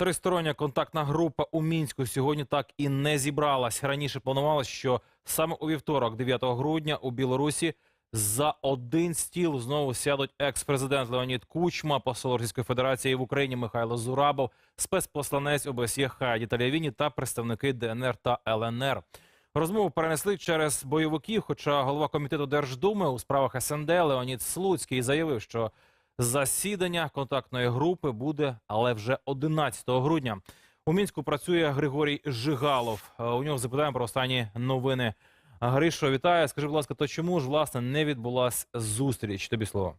Тристороння контактна група у мінську сьогодні так і не зібралась. Раніше планувалось, що саме у вівторок, 9 грудня, у Білорусі за один стіл знову сядуть екс-президент Леонід Кучма, посол Російської Федерації в Україні Михайло Зурабов, спецпосланець ОБСЄ Хайді Талявіні та представники ДНР та ЛНР. Розмову перенесли через бойовиків. Хоча голова комітету Держдуми у справах СНД Леонід Слуцький заявив, що засідання контактної групи буде, але вже 11 грудня. У мінську працює Григорій Жигалов. Е, У нього запитаємо про останні новини. Гришо, вітаю. Скажи, будь ласка, то чому ж власне не відбулася зустріч? Тобі слово.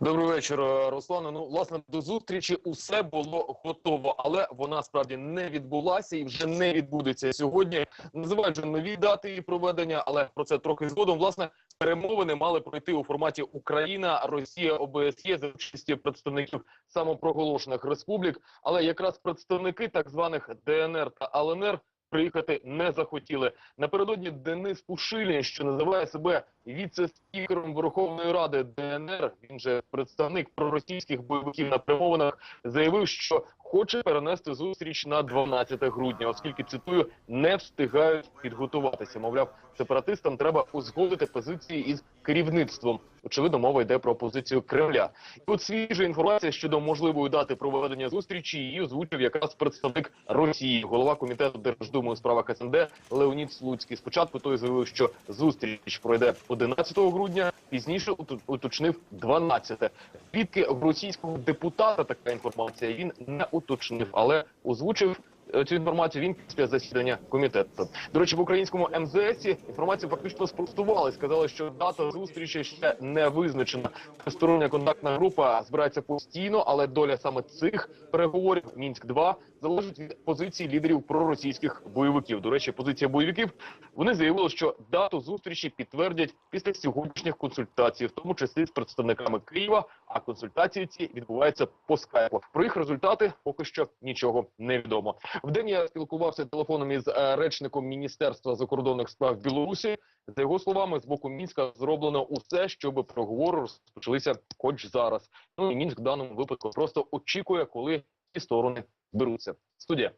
Добрий вечір, е, Руслане. Ну, власне, до зустрічі усе було готово, але вона справді не відбулася і вже не відбудеться сьогодні. Називають вже нові дати її проведення, але про це трохи згодом. Власне, перемовини мали пройти у форматі Україна, Росія, ОБСЄ за участі представників самопроголошених республік. Але якраз представники так званих ДНР та ЛНР приїхати не захотіли. Напередодні Денис Пушилін, що називає себе віце-спікером Верховної Ради ДНР, він же представник проросійських бойовиків на перемовинах, заявив, що хоче перенести зустріч на 12 грудня, оскільки цитую не встигають підготуватися. Мовляв, сепаратистам треба узгодити позиції із керівництвом. Очевидно, мова йде про позицію Кремля. І от свіжа інформація щодо можливої дати проведення зустрічі її озвучив якраз представник Росії, голова комітету Держдуми у справах СНД Леонід Слуцький. Спочатку той заявив, що зустріч пройде 11 грудня, пізніше уточнив 12. Звідки російського депутата така інформація він не уточнив, але озвучив. Е, Цю інформацію він після засідання комітету. До речі, в українському МЗС інформацію фактично спростували. Сказали, що дата зустрічі ще не визначена. Стороння контактна група збирається постійно, але доля саме цих переговорів мінськ 2 залежить від позиції лідерів проросійських бойовиків. До речі, позиція бойовиків вони заявили, що дату зустрічі підтвердять після сьогоднішніх консультацій, в тому числі з представниками Києва. А консультації ці відбуваються по скайпу. Про їх результати поки що нічого не відомо. Вдень я спілкувався телефоном із е, речником Міністерства закордонних справ Білорусі. За його словами, з боку мінська зроблено усе, щоб переговори розпочалися хоч зараз. Ну і мінськ в даному випадку просто очікує, коли ці сторони беруться. Студія.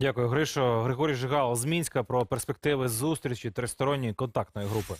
Дякую, Гришо. Григорій Жигал з Мінська про перспективи зустрічі тристоронньої контактної групи.